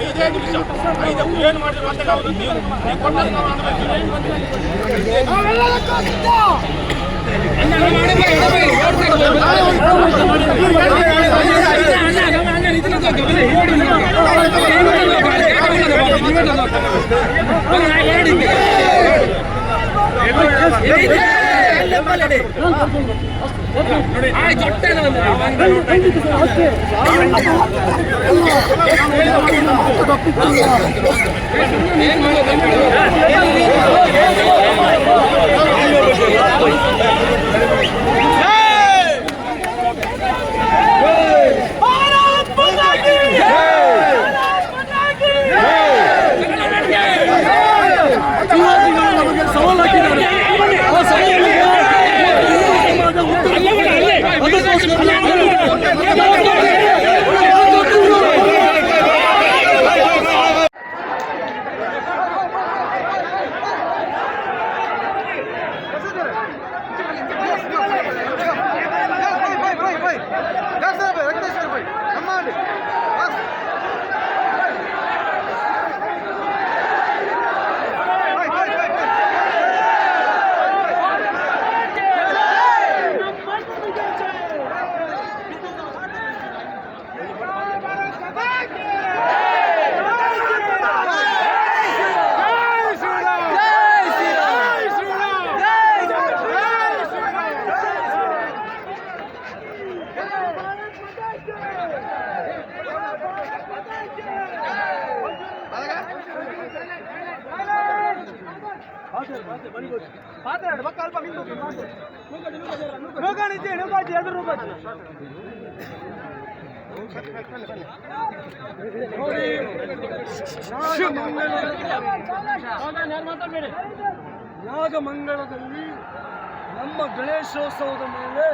ಐದೇ ನಿಮಿಷ ಐದು ಏನು ಮಾಡಿದ್ರು ಅಂತ ನಾವು ನೀವು ನೀವು ಕೊಟ್ಟದ್ದು ನಾವು ಅಂದ್ರೆ ಹೇಳಿದ್ದೆ ಏನು ಅನುಭವಿಸ್ತೀವಿ. ನಾಗಮಂಗಳದಲ್ಲಿ ನಮ್ಮ ಗಣೇಶೋತ್ಸವದ ಮೇಲೆ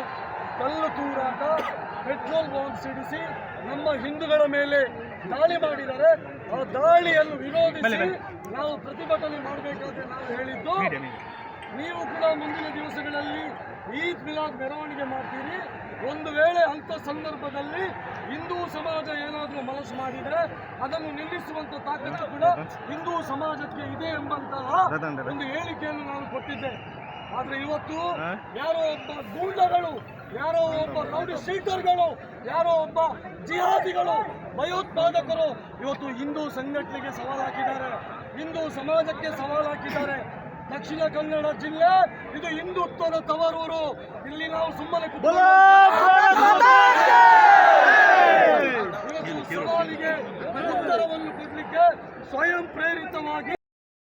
ಕಲ್ಲು ತೂರಾಟ ಪೆಟ್ರೋಲ್ ಬಾಂಬ್ ಸಿಡಿಸಿ ನಮ್ಮ ಹಿಂದೂಗಳ ಮೇಲೆ ದಾಳಿ ಮಾಡಿದರೆ ಆ ದಾಳಿಯನ್ನು ವಿರೋಧಿಸಿ ನಾವು ಪ್ರತಿಭಟನೆ ಮಾಡಬೇಕಾದ್ರೆ ನಾವು ಹೇಳಿದ್ದು ನೀವು ಕೂಡ ಮುಂದಿನ ದಿವಸಗಳಲ್ಲಿ ಈದ್ ಮಿಲಾದ್ ಮೆರವಣಿಗೆ ಮಾಡ್ತೀರಿ. ಒಂದು ವೇಳೆ ಅಂಥ ಸಂದರ್ಭದಲ್ಲಿ ಹಿಂದೂ ಸಮಾಜ ಏನಾದರೂ ಮನಸ್ಸು ಮಾಡಿದರೆ ಅದನ್ನು ನಿಲ್ಲಿಸುವಂಥ ತಾಕತ್ತು ಕೂಡ ಹಿಂದೂ ಸಮಾಜಕ್ಕೆ ಇದೆ ಎಂಬಂತಹ ಒಂದು ಹೇಳಿಕೆಯನ್ನು ನಾನು ಕೊಟ್ಟಿದ್ದೆ. ಆದರೆ ಇವತ್ತು ಯಾರೋ ಒಬ್ಬ ಗೂಂಡಗಳು ಯಾರೋ ಒಬ್ಬ ರೌಡಿ ಶೀಟರ್ಗಳು ಯಾರೋ ಒಬ್ಬ ಜಿಹಾದಿಗಳು ಭಯೋತ್ಪಾದಕರು ಇವತ್ತು ಹಿಂದೂ ಸಂಘಟನೆಗೆ ಸವಾಲು ಹಾಕಿದ್ದಾರೆ ಇಂದು ಸಮಾಜಕ್ಕೆ ಸವಾಲು ಹಾಕಿದ್ದಾರೆ. ದಕ್ಷಿಣ ಕನ್ನಡ ಜಿಲ್ಲೆ, ಇದು ಹಿಂದುತ್ವದ ತವರೂರು. ಇಲ್ಲಿ ನಾವು ಸುಮ್ಮನೆ ಸವಾಲಿಗೆ ಉತ್ತರವನ್ನು ಕೊಡಲಿಕ್ಕೆ ಸ್ವಯಂ ಪ್ರೇರಿತವಾಗಿ